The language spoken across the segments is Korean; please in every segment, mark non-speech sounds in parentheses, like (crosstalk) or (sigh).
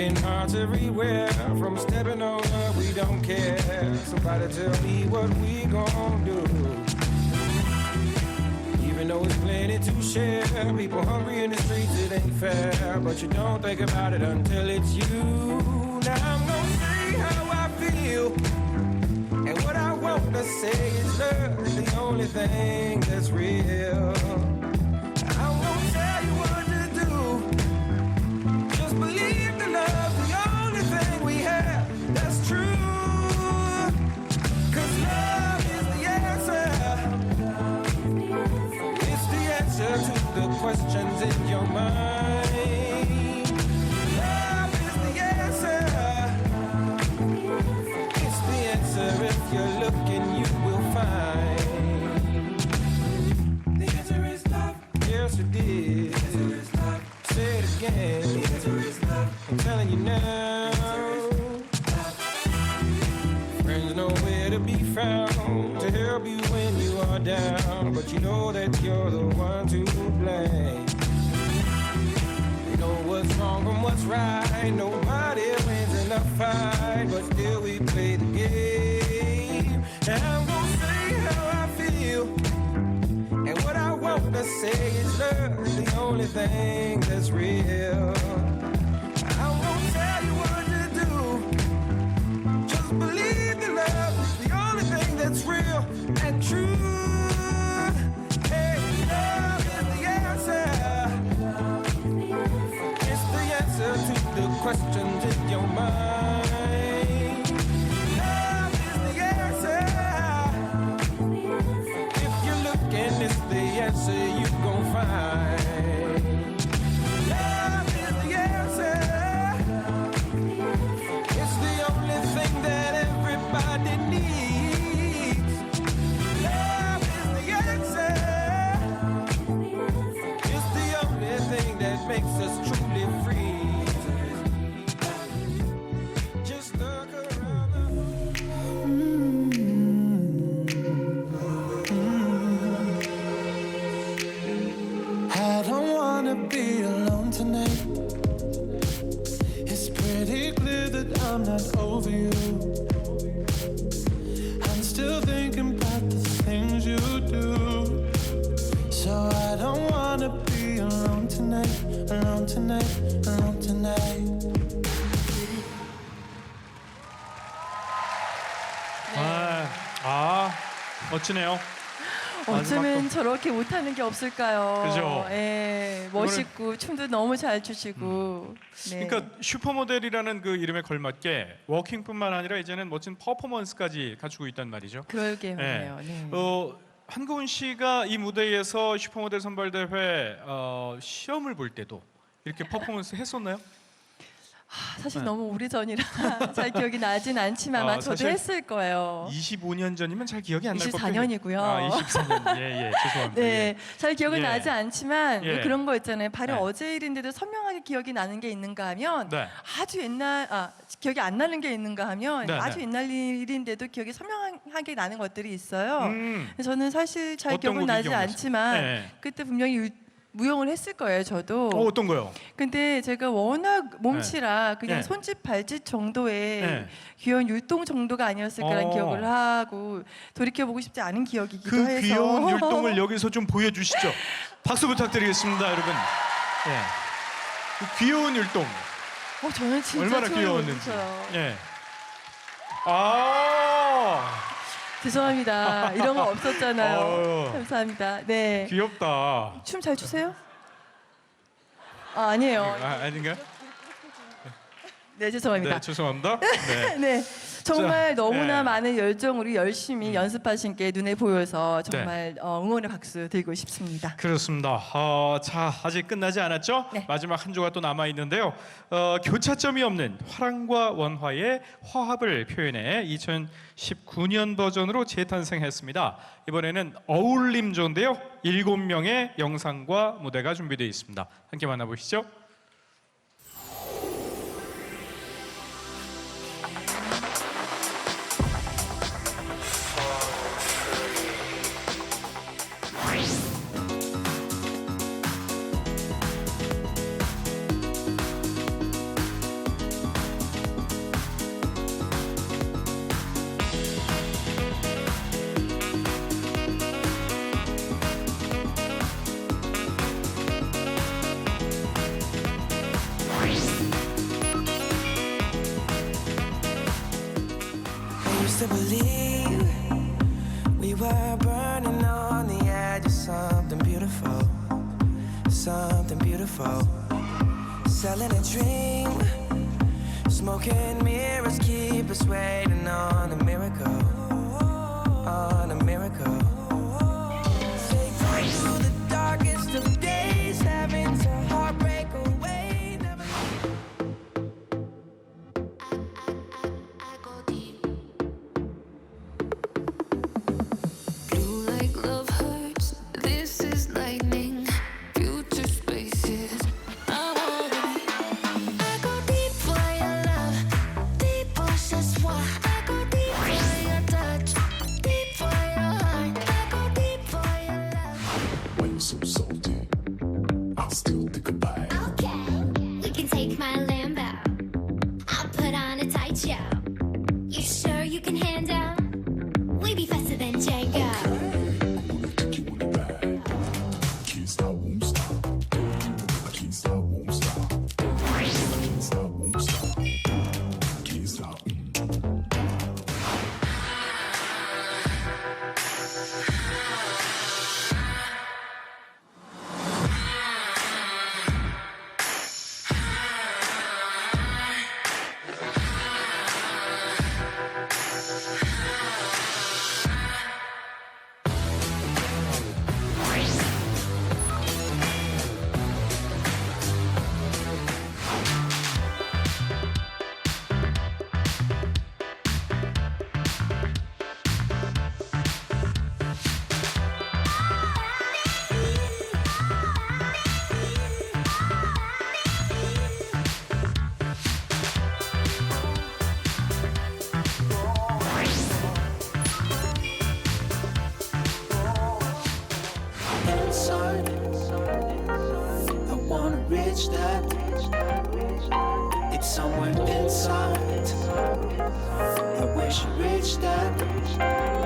Working hard everywhere, from stepping over, we don't care. Somebody tell me what we gon' do. Even though it's plenty to share, people hungry in the streets, it ain't fair. But you don't think about it until it's you. Now I'm gonna say how I feel. And what I want to say is love is the only thing that's real. Questions in your mind. Alone tonight, alone tonight. 아, 아 멋지네요. 어쩌면 저렇게 못하는 게 없을까요? 그죠? 예, 멋있고 춤도 너무 잘 추시고. 네. 그러니까 슈퍼모델이라는 그 이름에 걸맞게 워킹뿐만 아니라 이제는 멋진 퍼포먼스까지 갖추고 있단 말이죠. 그러게 예. 말이에요. 네. 어, 한고은 씨가 이 무대에서 슈퍼모델 선발대회 어, 시험을 볼 때도 이렇게 퍼포먼스 했었나요? 사실 너무 오래전이라 (laughs) 잘 기억이 나진 않지만 아마 아, 저도 사실 했을 거예요. 25년 전이면 잘 기억이 안 날 법한데. 24년 이고요. 아, 24년. 예, 예. (laughs) 죄송합니다. 네, 예. 잘 기억은 예. 나지 않지만 예. 왜 그런 거 있잖아요. 바로 네. 어제 일인데도 선명하게 기억이 나는 게 있는가 하면 네. 아주 옛날 아 기억이 안 나는 게 있는가 하면 네, 아주 네. 옛날 일인데도 기억이 선명하게 나는 것들이 있어요. 음. 저는 사실 잘 어떤 기억은 곡이 나지 기억나세요? 않지만 네. 그때 분명히 유- 무용을 했을 거예요, 저도. 어, 어떤 거요? 근데 제가 워낙 몸치라 그냥 네. 손짓 발짓 정도의 네. 귀여운 율동 정도가 아니었을까라는 어. 기억을 하고 돌이켜 보고 싶지 않은 기억이기도 그 해서 귀여운 율동을 (laughs) 여기서 좀 보여주시죠. 박수 부탁드리겠습니다, 여러분. 예. 그 귀여운 율동 어, 저는 진짜 얼마나 귀여웠는지. 예. 아 죄송합니다. 이런 거 없었잖아요. (laughs) 어휴. 감사합니다. 네. 귀엽다. 춤 잘 추세요? 아, 아니에요. 아, 아닌가요? 네, 죄송합니다. 네, 죄송합니다. (laughs) 네. 네. 정말 자, 너무나 네. 많은 열정으로 열심히 연습하신 게 눈에 보여서 정말 어, 응원의 박수 드리고 싶습니다. 그렇습니다. 어, 자, 아직 끝나지 않았죠? 네. 마지막 한 주가 또 남아 있는데요. 어, 교차점이 없는 화랑과 원화의 화합을 표현해 2019년 버전으로 재탄생했습니다. 이번에는 어울림조인데요. 일곱 명의 영상과 무대가 준비되어 있습니다. 함께 만나보시죠. something beautiful, something beautiful. Selling a dream, smoking mirrors keep us waiting on a miracle, on a miracle. You sure you can handle? reach that. It's somewhere inside. I wish you reached that.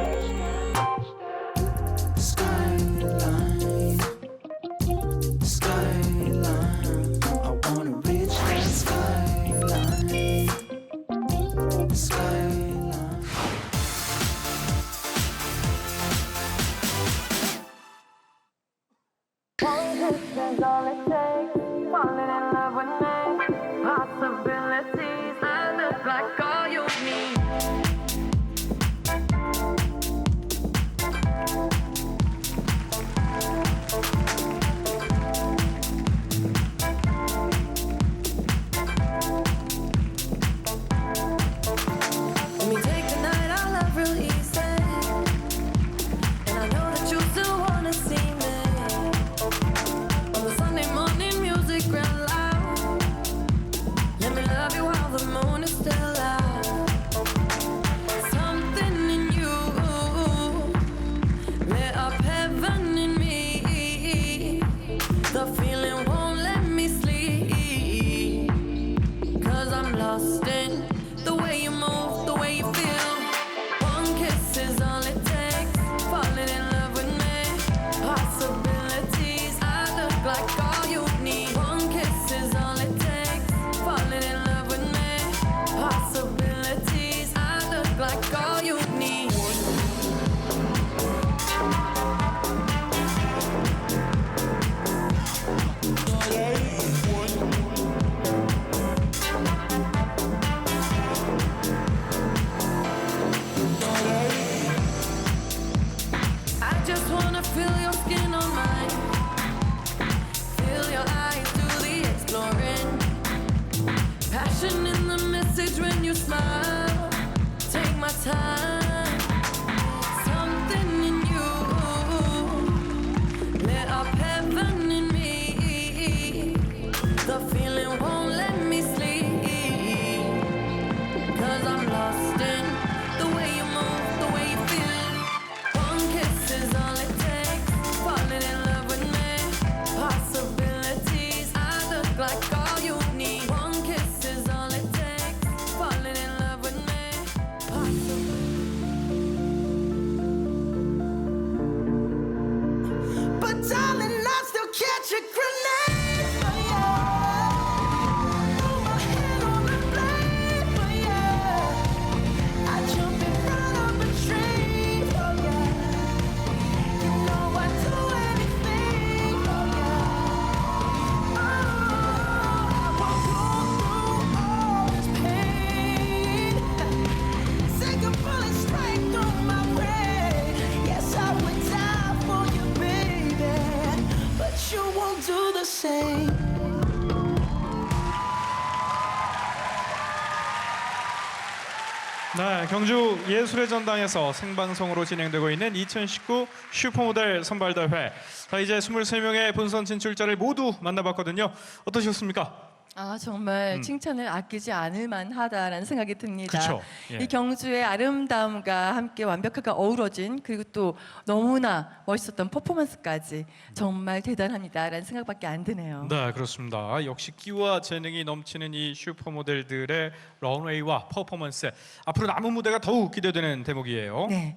경주 예술의 전당에서 생방송으로 진행되고 있는 2019 슈퍼모델 선발대회. 자, 이제 23명의 본선 진출자를 모두 만나봤거든요. 어떠셨습니까? 아 정말 칭찬을 아끼지 않을 만하다라는 생각이 듭니다. 음. 그쵸, 예. 이 경주의 아름다움과 함께 완벽하게 어우러진 그리고 또 너무나 멋있었던 퍼포먼스까지 정말 대단합니다라는 생각밖에 안 드네요. 네, 그렇습니다. 역시 끼와 재능이 넘치는 이 슈퍼모델들의 런웨이와 퍼포먼스. 앞으로 남은 무대가 더욱 기대되는 대목이에요. 네.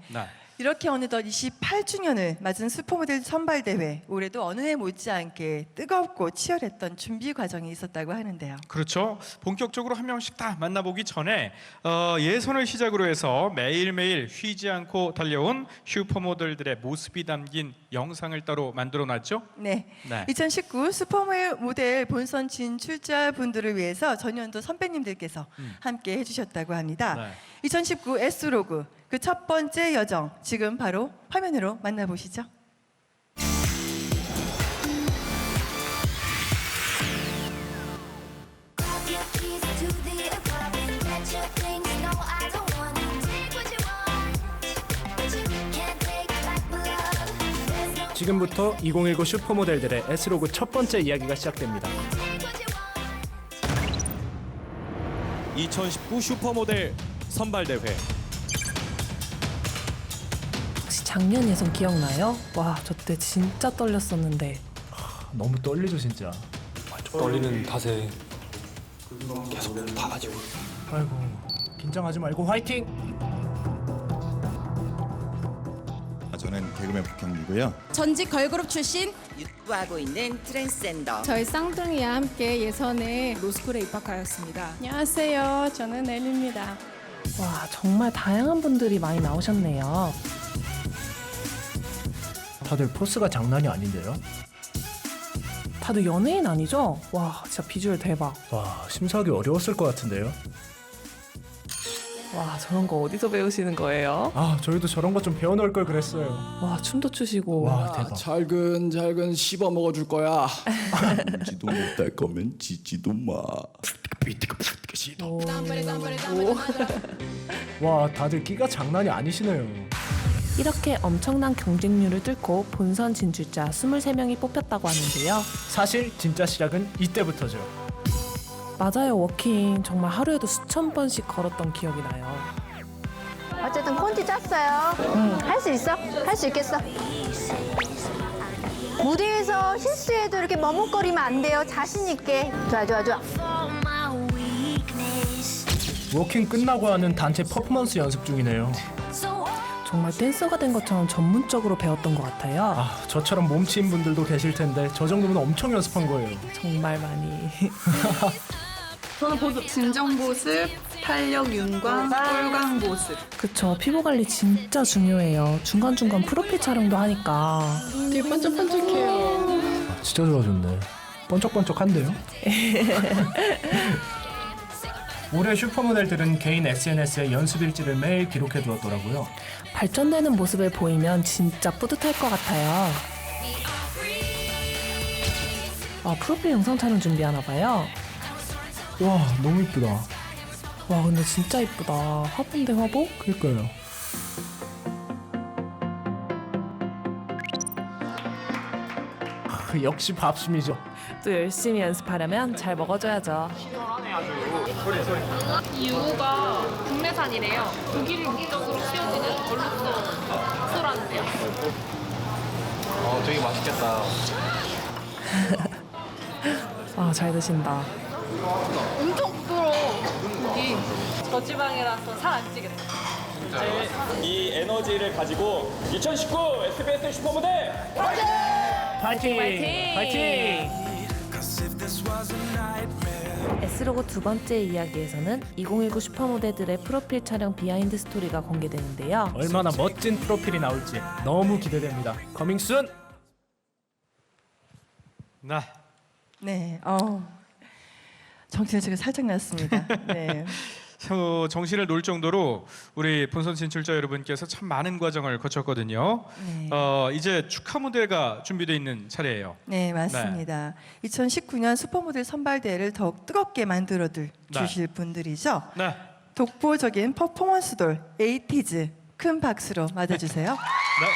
이렇게 어느덧 28주년을 맞은 슈퍼모델 선발 대회 올해도 어느 해 못지않게 뜨겁고 치열했던 준비 과정이 있었다고 하는데요. 그렇죠. 본격적으로 한 명씩 다 만나보기 전에 어, 예선을 시작으로 해서 매일매일 쉬지 않고 달려온 슈퍼모델들의 모습이 담긴 영상을 따로 만들어놨죠. 네. 네. 2019 슈퍼모델 본선 진출자 분들을 위해서 전년도 선배님들께서 함께 해주셨다고 합니다. 네. 2019 S로그 그 첫 번째 여정 지금 바로 화면으로 만나보시죠. 지금부터 2019 슈퍼모델들의 S로그 첫 번째 이야기가 시작됩니다. take what you want. 2019 슈퍼모델 선발대회 작년 예선 기억나요? 와, 저 때 진짜 떨렸었는데. 너무 떨리죠 진짜. 떨리는 탓에 아이고 긴장하지 말고 화이팅! 저는 개그맨 박형규고요. 전직 걸그룹 출신 유튜브하고 있는 트랜스젠더 저희 쌍둥이와 함께 예선에 로스쿨에 입학하였습니다. 안녕하세요. 저는 엘리입니다. 와, 정말 다양한 분들이 많이 나오셨네요. 다들 포스가 장난이 아닌데요? 다들 연예인 아니죠? 와, 진짜 비주얼 대박. 와 심사하기 어려웠을 것 같은데요. 와, 저런 거 어디서 배우시는 거예요? 아 저희도 저런 거 좀 배워놓을 걸 그랬어요. 와, 춤도 추시고. 와 대박. 잘근잘근 씹어 먹어줄 거야 지도 못할 거면 지지도 마. 오. 와 다들 끼가 장난이 아니시네요. 이렇게 엄청난 경쟁률을 뚫고 본선 진출자 23명이 뽑혔다고 하는데요. 사실 진짜 시작은 이때부터죠. 맞아요, 워킹. 정말 하루에도 수천 번씩 걸었던 기억이 나요. 어쨌든 콘티 짰어요. 할 수 있어? 할 수 있겠어? 무대에서 실수해도 이렇게 머뭇거리면 안 돼요. 자신 있게. 좋아, 좋아, 좋아. 워킹 끝나고 하는 단체 퍼포먼스 연습 중이네요. 정말 댄서가 된 것처럼 전문적으로 배웠던 것 같아요. 아 저처럼 몸치인 분들도 계실 텐데 저 정도면 엄청 연습한 거예요. 정말 많이. (laughs) 저는 보습, 진정 보습, 탄력 윤광, 꼴광 보습. 그쵸 피부 관리 진짜 중요해요 중간중간 프로필 촬영도 하니까 되게 반짝반짝해요. 진짜 좋아졌네. 번쩍번쩍한데요? (laughs) 올해 슈퍼모델들은 개인 SNS에 연습 일지를 매일 기록해 두었더라고요. 발전되는 모습을 보이면 진짜 뿌듯할 것 같아요 아 프로필 영상 촬영 준비하나 봐요 와 너무 이쁘다. 와 근데 진짜 이쁘다 화보 대 화보? 그러니까요. (laughs) 역시 밥심이죠. 또 열심히 연습하려면 잘 먹어줘야죠 이 우가 국내산이래요. 독일 목적으로 키워지는 얼룩소 소라는데요. 어 되게 맛있겠다 아 잘 드신다 엄청 부드러워. 고기. 저지방이라서 살 안 찌겠다. 이 에너지를 가지고 2019 SBS 슈퍼모델 파이팅! 파이팅! S로고 두 번째 이야기에서는 2019 슈퍼모델들의 프로필 촬영 비하인드 스토리가 공개되는데요 얼마나 멋진 프로필이 나올지 너무 기대됩니다. 커밍 순! 네. 네. 어. 정신을 지금 살짝 났습니다. 네. (laughs) 어, 정신을 놓을 정도로 우리 본선 진출자 여러분께서 참 많은 과정을 거쳤거든요. 네. 어, 이제 축하 무대가 준비되어 있는 차례예요. 네, 맞습니다. 2019년 슈퍼모델 선발대회를 더욱 뜨겁게 만들어 들- 네. 주실 분들이죠. 네. 독보적인 퍼포먼스돌 에이티즈 큰 박수로 맞아주세요. (laughs) 네.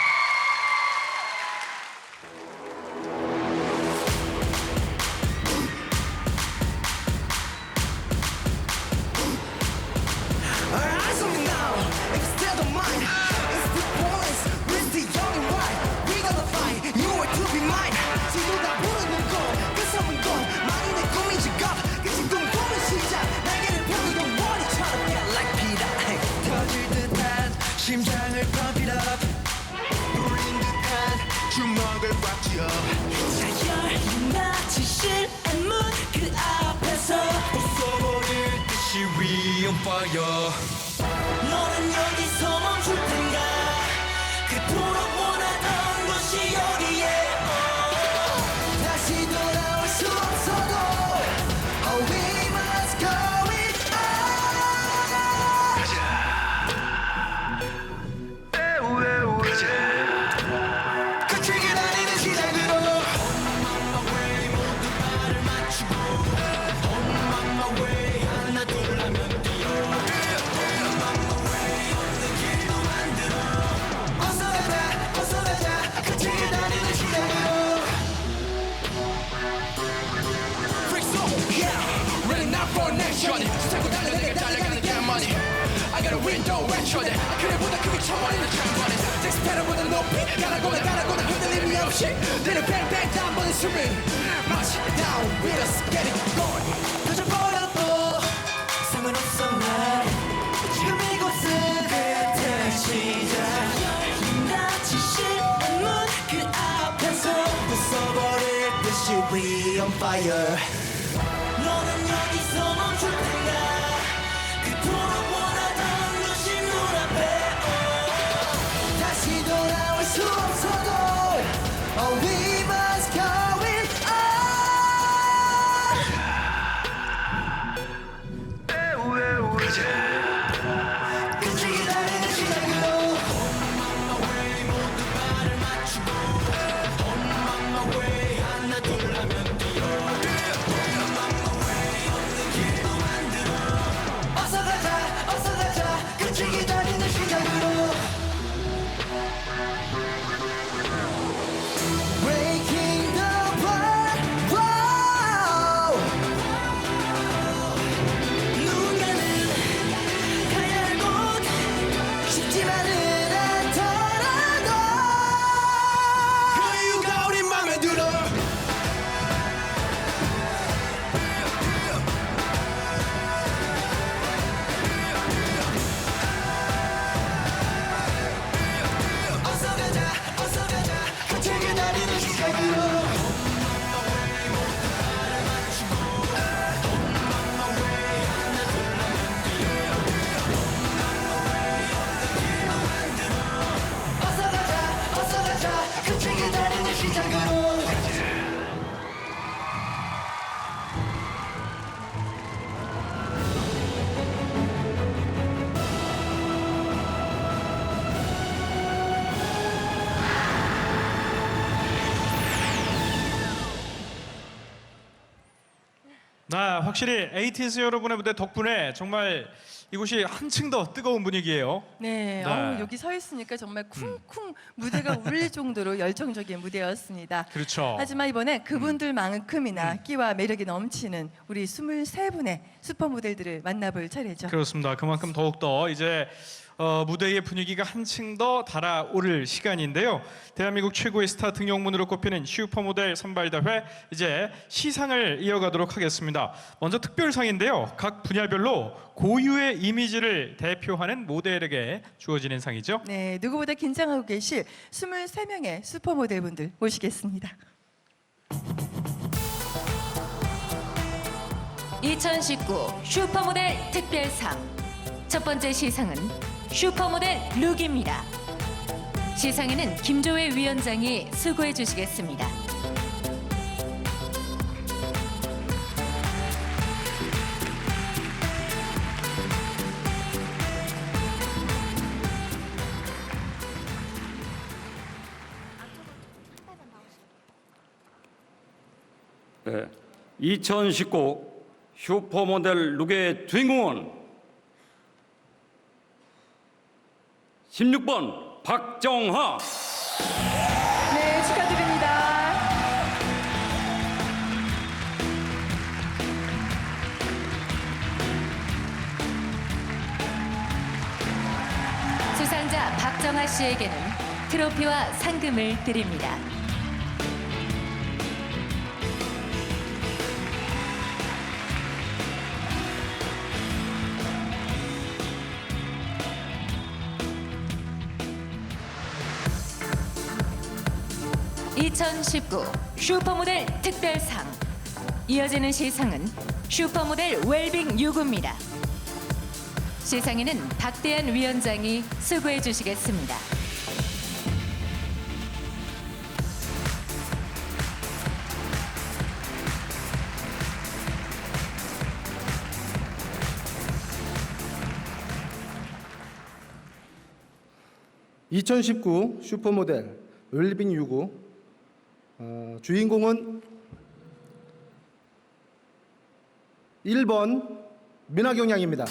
없이 bang bang 단번에 스윙 마치 down with us get it going 터져버려도 상관없어 난 지금 이곳은 그때 시작 나치실 안문 그 앞에서 부숴버릴 듯이 we on fire. 너는 여기서 멈출 텐 네, 확실히 에이티즈 여러분의 무대 덕분에 정말 이곳이 한층 더 뜨거운 분위기예요. 네, 네. 어우, 여기 서 있으니까 정말 쿵쿵 무대가 울릴 정도로 열정적인 무대였습니다. 그렇죠. 하지만 이번에 그분들만큼이나 끼와 매력이 넘치는 우리 23분의 슈퍼 모델들을 만나볼 차례죠. 그렇습니다. 그만큼 더욱더 이제 어, 무대의 분위기가 한층 더 달아오를 시간인데요. 대한민국 최고의 스타 등용문으로 꼽히는 슈퍼모델 선발대회 이제 시상을 이어가도록 하겠습니다. 먼저 특별상인데요. 각 분야별로 고유의 이미지를 대표하는 모델에게 주어지는 상이죠. 네, 누구보다 긴장하고 계실 23명의 슈퍼 모델분들 모시겠습니다. 2019 슈퍼모델 특별상 첫 번째 시상은 슈퍼모델 룩입니다. 시상에는 김조회 위원장이 수고해 주시겠습니다. 네, 2019 슈퍼모델 룩의 주인공은 16번 박정하. 네, 축하드립니다. 수상자 박정하 씨에게는 트로피와 상금을 드립니다. (2019) 슈퍼모델 특별상 이어지는 시상은 슈퍼모델 웰빙 유구입니다. 시상에는 박대한 위원장이 수고해 주시겠습니다. (2019) 슈퍼모델 웰빙 유구 어, 주인공은 1번 민하경 양입니다.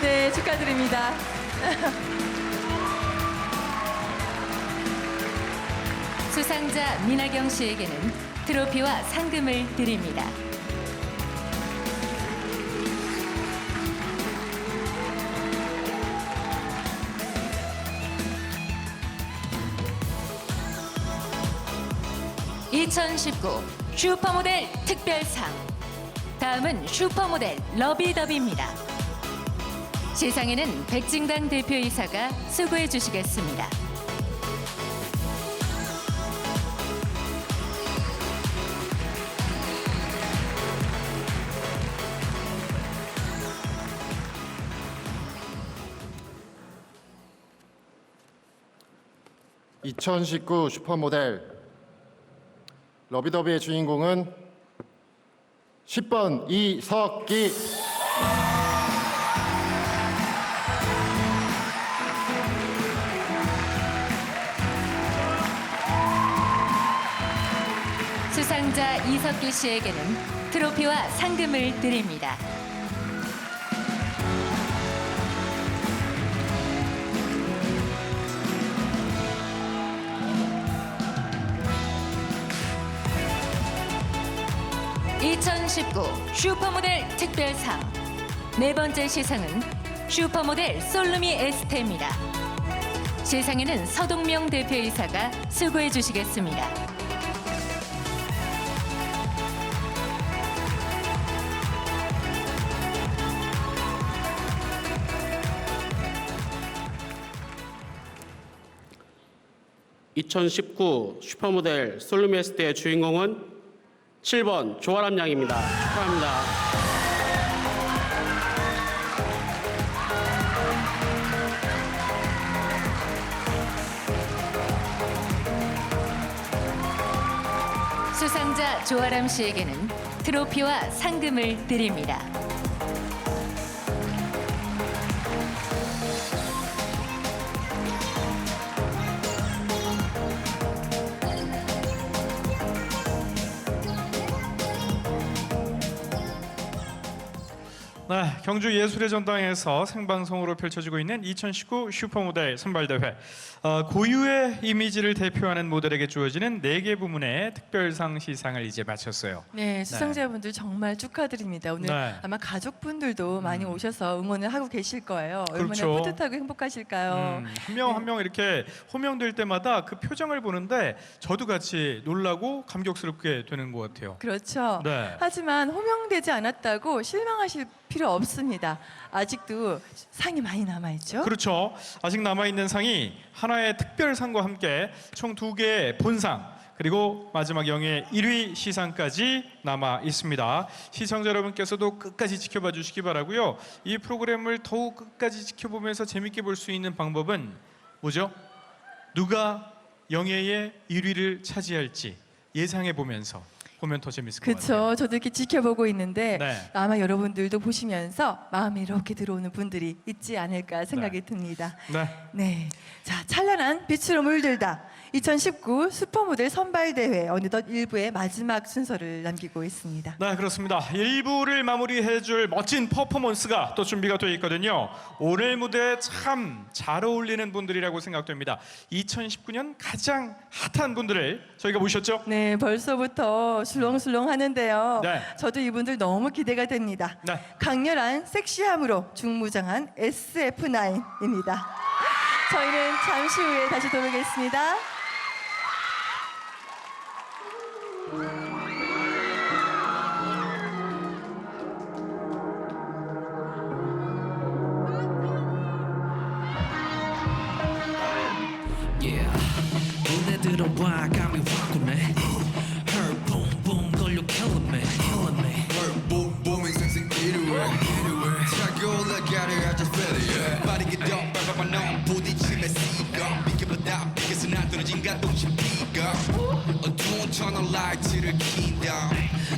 네, 축하드립니다. 수상자 민하경 씨에게는 트로피와 상금을 드립니다. (2019) 슈퍼모델 특별상 다음은 슈퍼모델 러비더비입니다. 시상에는 백진강 대표이사가 수고해 주시겠습니다. (2019) 슈퍼모델 러비더비의 주인공은 10번 이석기 수상자 이석기 씨에게는 트로피와 상금을 드립니다. (2019) 슈퍼모델 특별상 네 번째 시상은 슈퍼모델 솔루미 에스테입니다. 시상에는 서동명 대표이사가 수고해 주시겠습니다. (2019) 슈퍼모델 솔루메스트의 주인공은 7번 조아람 양입니다. 축하합니다. 수상자 조아람 씨에게는 트로피와 상금을 드립니다. 네, 경주 예술의 전당에서 생방송으로 펼쳐지고 있는 2019 슈퍼모델 선발대회. 어, 고유의 이미지를 대표하는 모델에게 주어지는 네개 부문의 특별상 시상을 이제 마쳤어요. 네, 수상자분들 정말 축하드립니다. 오늘 네. 아마 가족분들도 많이 오셔서 응원을 하고 계실 거예요. 얼마나 그렇죠. 뿌듯하고 행복하실까요? 음, 한명 한 명 이렇게 호명될 때마다 그 표정을 보는데 저도 같이 놀라고 감격스럽게 되는 것 같아요. 그렇죠. 네. 하지만 호명되지 않았다고 실망하실 필요 없습니다. 아직도 상이 많이 남아 있죠. 그렇죠. 아직 남아 있는 상이 하나의 특별상과 함께 총 두 개의 본상 그리고 마지막 영예 1위 시상까지 남아 있습니다. 시청자 여러분께서도 끝까지 지켜봐 주시기 바라고요. 이 프로그램을 더욱 끝까지 지켜보면서 재밌게 볼 수 있는 방법은 뭐죠? 누가 영예의 1위를 차지할지 예상해 보면서 보면 더 재밌을 것 같아요. 그렇죠. 저도 이렇게 지켜보고 있는데 네. 아마 여러분들도 보시면서 마음이 이렇게 들어오는 분들이 있지 않을까 생각이 듭니다. 네. 네. 자, 찬란한 빛으로 물들다. 2019 슈퍼모델 선발대회 어느덧 1부의 마지막 순서를 남기고 있습니다. 네, 그렇습니다. 1부를 마무리해줄 멋진 퍼포먼스가 또 준비가 되어 있거든요. 오늘 무대에 참 잘 어울리는 분들이라고 생각됩니다. 2019년 가장 핫한 분들을 저희가 모셨죠. 네, 벌써부터 술렁술렁 하는데요. 네. 저도 이분들 너무 기대가 됩니다. 네. 강렬한 섹시함으로 중무장한 SF9입니다. 저희는 잠시 후에 다시 돌아오겠습니다. Thank you. 라이트를 킨다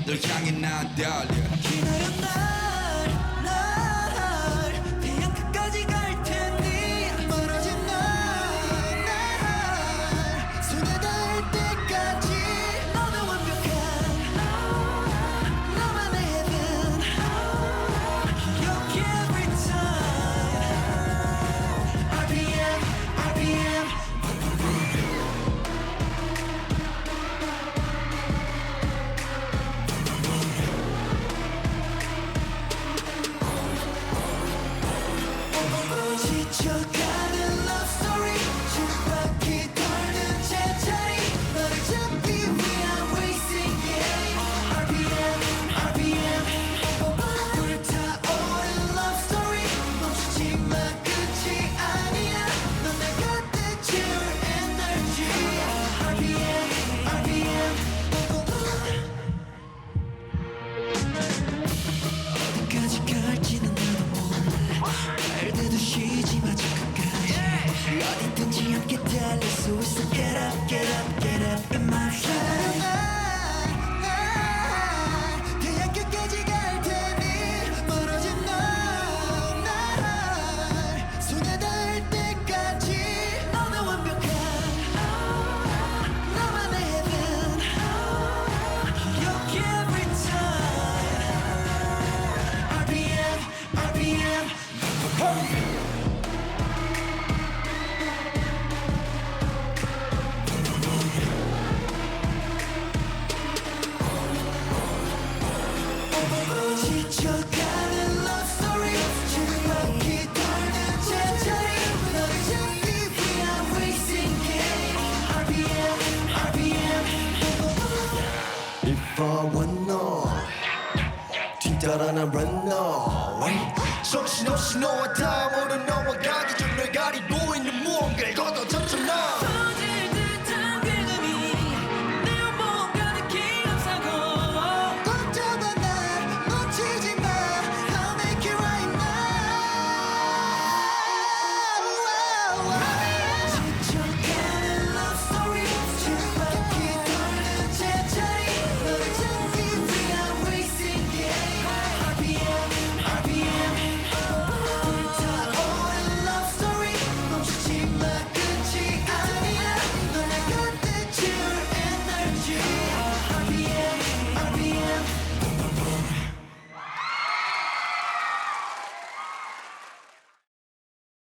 널 향해 난 달려 어디까지 갈지는 나도 몰라. 발 대듯이 마저 끝까지 어디든지 함께 달릴 수 있어. Get up, get up, get up No 뒤따라 난 no 정신없이 너와 다 모른 너와 가기 전널 가리고